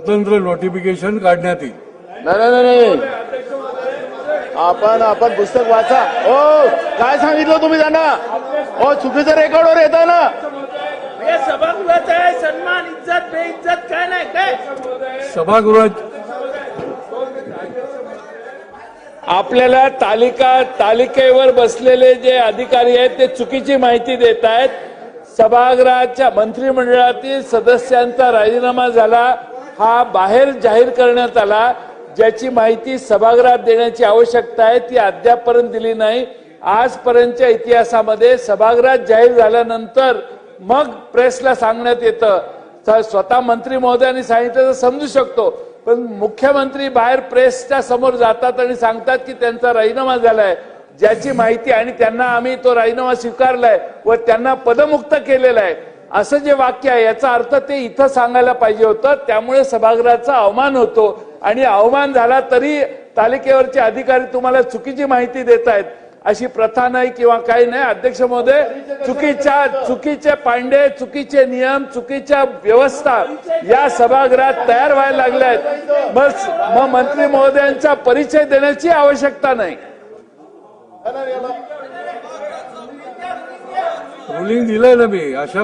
स्वतंत्र नोटिफिकेशन काढण्यात येईल. नाही नाही आपण आपण पुस्तक वाचा. हो काय सांगितलं तुम्ही त्यांना? हो चुकीचं रेकॉर्डवर येतं ना. सभागृहाचा आहे सन्मान इज्जत बेइज्जत काय नाही काय? सभागृहात आपल्याला तालिका तालिकेवर बसलेले जे अधिकारी आहेत ते चुकीची माहिती देत आहेत सभागृहाच्या मंत्रिमंडळातील सदस्यांचा राजीनामा झाला. हा बाहेर जाहीर करण्यात आला. ज्याची माहिती सभागृहात देण्याची आवश्यकता आहे ती अद्यापपर्यंत दिली नाही. आजपर्यंतच्या इतिहासामध्ये सभागृहात जाहीर झाल्यानंतर मग प्रेसला सांगण्यात येतं. स्वतः मंत्री महोदयांनी सांगितलं तर समजू शकतो. पण मुख्यमंत्री बाहेर प्रेसच्या समोर जातात आणि सांगतात की त्यांचा राजीनामा झालाय. ज्याची माहिती आणि त्यांना आम्ही तो राजीनामा स्वीकारलाय व त्यांना पदमुक्त केलेला आहे. असं जे वाक्य आहे याचा अर्थ ते इथं सांगायला पाहिजे होतं. त्यामुळे सभागृहाचा अवमान होतो. आणि अवमान झाला तरी तालिकेवरचे अधिकारी तुम्हाला चुकीची माहिती देत आहेत. अशी प्रथा नाही किंवा काही नाही. अध्यक्ष महोदय चुकीच्या चुकीचे पांडे चुकीचे नियम चुकीच्या व्यवस्था या सभागृहात तयार व्हायला लागल्या आहेत. मग मग मंत्री महोदयांचा परिचय देण्याची आवश्यकता नाही. रुलिंग दिलंय ना मी. अशा